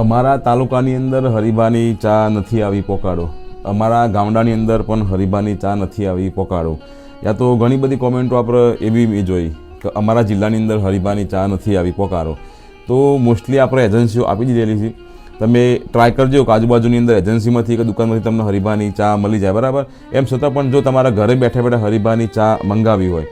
અમારા તાલુકાની અંદર હરીબાની ચા નથી આવી પોકાડો. અમારા ગામડાની અંદર પણ હરીબાની ચા નથી આવી પોકાડો. યા તો ઘણી બધી કોમેન્ટો આપણે એવી મેં જોઈ કે અમારા જિલ્લાની અંદર હરીબાની ચા નથી આવી પોકારો તો મોસ્ટલી આપણે એજન્સીઓ આપી દીધેલી છે. તમે ટ્રાય કરજો કે આજુબાજુની અંદર એજન્સીમાંથી કે દુકાનમાંથી તમને હરીબાની ચા મળી જાય, બરાબર? એમ છતાં પણ જો તમારા ઘરે બેઠા બેઠા હરીબાની ચા મંગાવી હોય,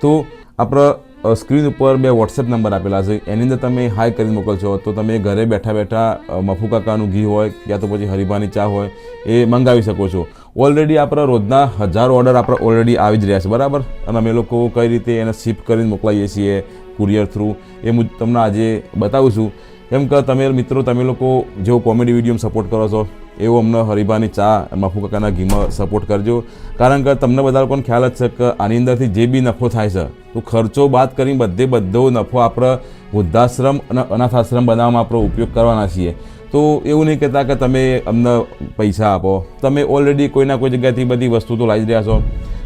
તો આપણે સ્ક્રીન ઉપર બે વોટ્સએપ નંબર આપેલા છે. એની અંદર તમે હાય કરીને મોકલશો. તો તમે ઘરે બેઠા બેઠા મફુ કાકાનું ઘી હોય, યા તો પછી હરિભાની ચા હોય, એ મંગાવી શકો છો. ઓલરેડી આપણા રોજના હજારો ઓર્ડર આપણા ઓલરેડી આવી જ રહ્યા છે. બરાબર? અને અમે લોકો કઈ રીતે એને શિફ્ટ કરીને મોકલાવીએ છીએ કુરિયર થ્રુ એ હું તમને આજે બતાવું છું. કેમ કે તમે મિત્રો, તમે લોકો જેવો કોમેડી વીડિયો સપોર્ટ કરો છો, એવો અમને હરિભાની ચા મફુ કાકાના ઘીમાં સપોર્ટ કરજો. કારણ કે તમને બધા લોકોને ખ્યાલ જ છે કે આની અંદરથી જે બી નફો થાય છે, તો ખર્ચો બાદ કરીને બધે બધો નફો આપણે વૃદ્ધાશ્રમ અને અનાથાશ્રમ બનાવવામાં આપણો ઉપયોગ કરવાના છીએ. તો એવું નહીં કહેતા કે તમે અમને પૈસા આપો. તમે ઓલરેડી કોઈના કોઈ જગ્યાથી બધી વસ્તુ તો લાવી રહ્યા છો.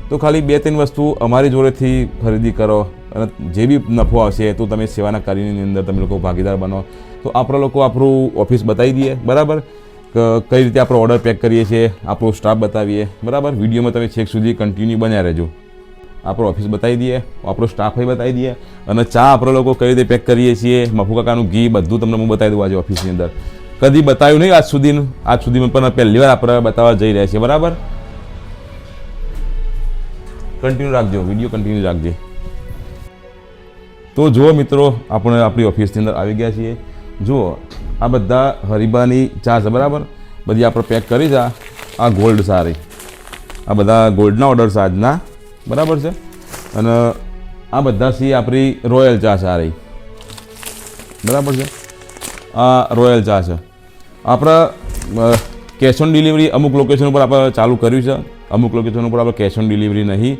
તો ખાલી બે ત્રણ વસ્તુ અમારી જોડેથી ખરીદી કરો. અને જે બી નફો આવશે તો તમે સેવાના કાર્યની અંદર તમે લોકો ભાગીદાર બનો. તો આપણા લોકો આપણું ઓફિસ બતાવી દઈએ, બરાબર? કઈ રીતે આપણે ઓર્ડર પેક કરીએ છીએ, આપણો સ્ટાફ બતાવીએ, બરાબર? વિડીયોમાં તમે છેક સુધી કન્ટિન્યુ બન્યા રહેજો. આપણો ઓફિસ બતાવી દઈએ, આપણો સ્ટાફ બતાવી દઈએ, અને ચા આપણે લોકો કઈ રીતે પેક કરીએ છીએ મફુકાકાનું ઘી બધું તમને હું બતાવી દઉં આજે ઓફિસની અંદર. કદી બતાવ્યું નહીં આજ સુધીનું આજ સુધીમાં પણ પહેલી વાર આપણે બતાવવા જઈ રહ્યા છીએ, બરાબર? કન્ટિન્યુ રાખજો વીડિયો કન્ટિન્યુ રાખજે. તો જુઓ મિત્રો, આપણે આપણી ઓફિસની અંદર આવી ગયા છીએ. જુઓ, આ બધા હરીબાની ચા છે, બરાબર? બધી આપણે પેક કરી જા આ ગોલ્ડ સારી. આ બધા ગોલ્ડના ઓર્ડર છે આજના, બરાબર છે? અને આ બધા સી આપણી રોયલ ચા સારી. બરાબર છે? આ રોયલ ચા છે. આપણા કેશ ઓન ડિલિવરી અમુક લોકેશન ઉપર આપણે ચાલુ કર્યું છે. અમુક લોકેશન ઉપર આપણે કેશ ઓન ડિલિવરી નહીં.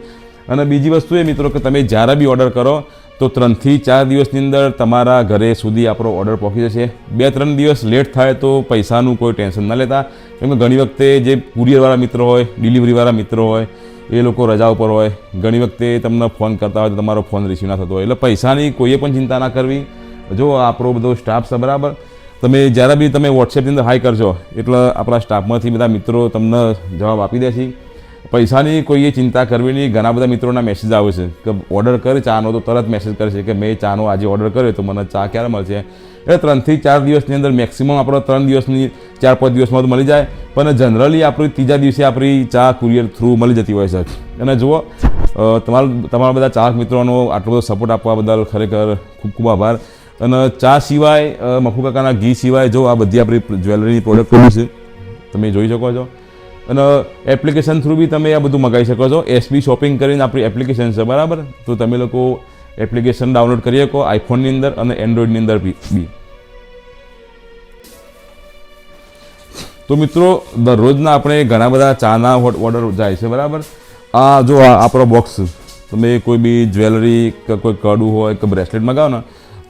અને બીજી વસ્તુ એ મિત્રો કે તમે જ્યારે બી ઓર્ડર કરો તો ત્રણથી ચાર દિવસની અંદર તમારા ઘરે સુધી આપણો ઓર્ડર પહોંચી જશે. બે, ત્રણ દિવસ લેટ થાય તો પૈસાનું કોઈ ટેન્શન ના લેતા. કેમ ઘણી વખતે જે કુરિયરવાળા મિત્રો હોય ડિલિવરીવાળા મિત્રો હોય, એ લોકો રજા ઉપર હોય. ઘણી વખતે તમને ફોન કરતા હોય તો તમારો ફોન રિસીવ ના થતો હોય. એટલે પૈસાની કોઈએ પણ ચિંતા ના કરવી. જો આપણો બધો સ્ટાફ છે, બરાબર? તમે જ્યારે બી તમે વોટ્સએપની અંદર હાઈ કરજો, એટલે આપણા સ્ટાફમાંથી બધા મિત્રો તમને જવાબ આપી દે છે. પૈસાની કોઈએ ચિંતા કરવી નહીં. ઘણા બધા મિત્રોના મેસેજ આવે છે કે ઓર્ડર કરે ચાનો, તો તરત મેસેજ છે કે મેં ચાનો આજે ઓર્ડર કર્યો તો મને ચા ક્યારે મળશે? એટલે ત્રણથી ચાર દિવસની અંદર મેક્સિમમ આપણો ત્રણ દિવસની, ચાર પાંચ દિવસમાં તો મળી જાય. પણ જનરલી આપણી ત્રીજા દિવસે આપણી ચા કુરિયર થ્રુ મળી જતી હોય છે. અને જુઓ તમારા તમારા બધા ચાહક મિત્રોનો આટલો બધો સપોર્ટ આપવા બદલ ખરેખર ખૂબ ખૂબ આભાર. અને ચા સિવાય મફુ કાકાના ઘી સિવાય જો આ બધી આપણી જ્વેલરીની પ્રોડક્ટો છે, તમે જોઈ શકો છો. અને એપ્લિકેશન થ્રુ બી તમે આ બધું મગાવી શકો છો. એસબી શોપિંગ કરીને આપણી એપ્લિકેશન છે, બરાબર? તો તમે લોકો એપ્લિકેશન ડાઉનલોડ કરી શકો આઈફોનની અંદર અને એન્ડ્રોઈડની અંદર બી તો મિત્રો, દરરોજના આપણે ઘણા બધા ચાના ઓર્ડર જાય છે, બરાબર? આ જો આપણો બોક્સ તમે કોઈ બી જ્વેલરી કે કોઈ કડું હોય કે બ્રેસલેટ મગાવો ને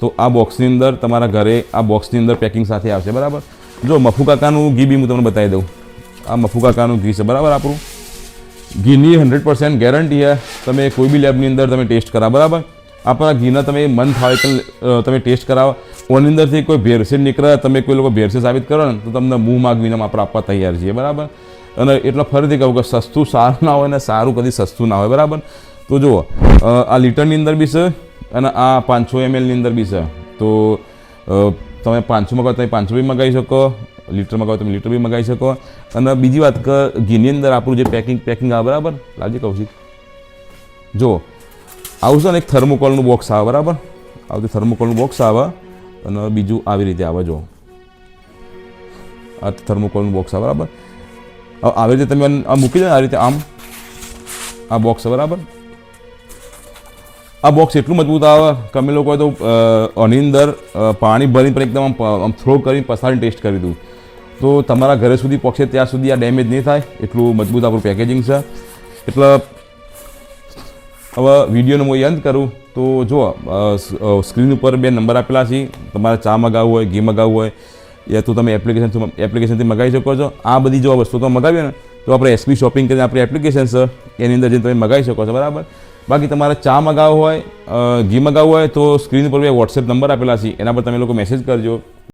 તો આ બોક્સની અંદર તમારા ઘરે આ બોક્સની અંદર પેકિંગ સાથે આવશે, બરાબર? જો મફુ કાકાનું ઘી બી હું તમને બતાવી દઉં. આ મફુકાકાનું ઘી છે. બરાબર આપણું? ઘીની હંડ્રેડ પર્સન્ટ ગેરંટી છે. તમે કોઈ બી લેબની અંદર તમે ટેસ્ટ કરાવો, બરાબર? આપણા ઘીના તમે મન થાય કે તમે ટેસ્ટ કરાવો. ઓની અંદરથી કોઈ ભેરસેળ નીકળે, તમે કોઈ લોકો ભેરસેળ સાબિત કરો ને, તો તમને મું માગવીને આપણે આપવા તૈયાર છીએ, બરાબર? અને એટલે ફરીથી કહું કે સસ્તું સારું ના હોય ને સારું કદી સસ્તું ના હોય, બરાબર? તો જુઓ આ લીટરની અંદર બી છે અને આ પાંચસો એમએલની અંદર બી છે. તો તમે પાંચસો મગાવો તમે પાંચસો બી મગાવી શકો. લીટર મગાવો તમે લીટર બી મગાવી શકો. અને બીજી વાત કે, ઘીની અંદર આપણું જે પેકિંગ પેકિંગ આવે, બરાબર? લાવજે કૌશિક. જો આવું છે ને એક થર્મોકોલનું બોક્સ આવે, બરાબર? આવું થર્મોકોલનું બોક્સ આવે અને બીજું આવી રીતે આવે, જો. આ થર્મોકોલનું બોક્સ આવે, બરાબર? આવી રીતે તમે આ મૂકી દો આ રીતે આમ. આ બોક્સ બરાબર? આ બોક્સ એટલું મજબૂત આવે, તમે લોકો તો આની અંદર પાણી ભરીને પણ એકદમ આમ થ્રો કરીને પસારીને ટેસ્ટ કરી દીધું તો તમારા ઘરે સુધી પહોંચે ત્યાં સુધી આ ડેમેજ નહીં થાય. એટલું મજબૂત આપણું પેકેજિંગ છે. એટલે હવે વિડીયોનો હું અંત કરું. તો જુઓ સ્ક્રીન ઉપર બે નંબર આપેલા છે. તમારે ચા મગાવવું હોય, ઘી મગાવવું હોય યા તો તમે એપ્લિકેશન એપ્લિકેશનથી મગાવી શકો છો. આ બધી જો વસ્તુ તમે મગાવીએ ને, તો આપણે એસપી શોપિંગ કરીને આપણી એપ્લિકેશન છે. એની અંદર જઈને તમે મગાવી શકો છો, બરાબર? બાકી તમારે ચા મગાવવો હોય ઘી મગાવવું હોય, તો સ્ક્રીન ઉપર બે વોટ્સએપ નંબર આપેલા છે. એના પર તમે લોકો મેસેજ કરજો.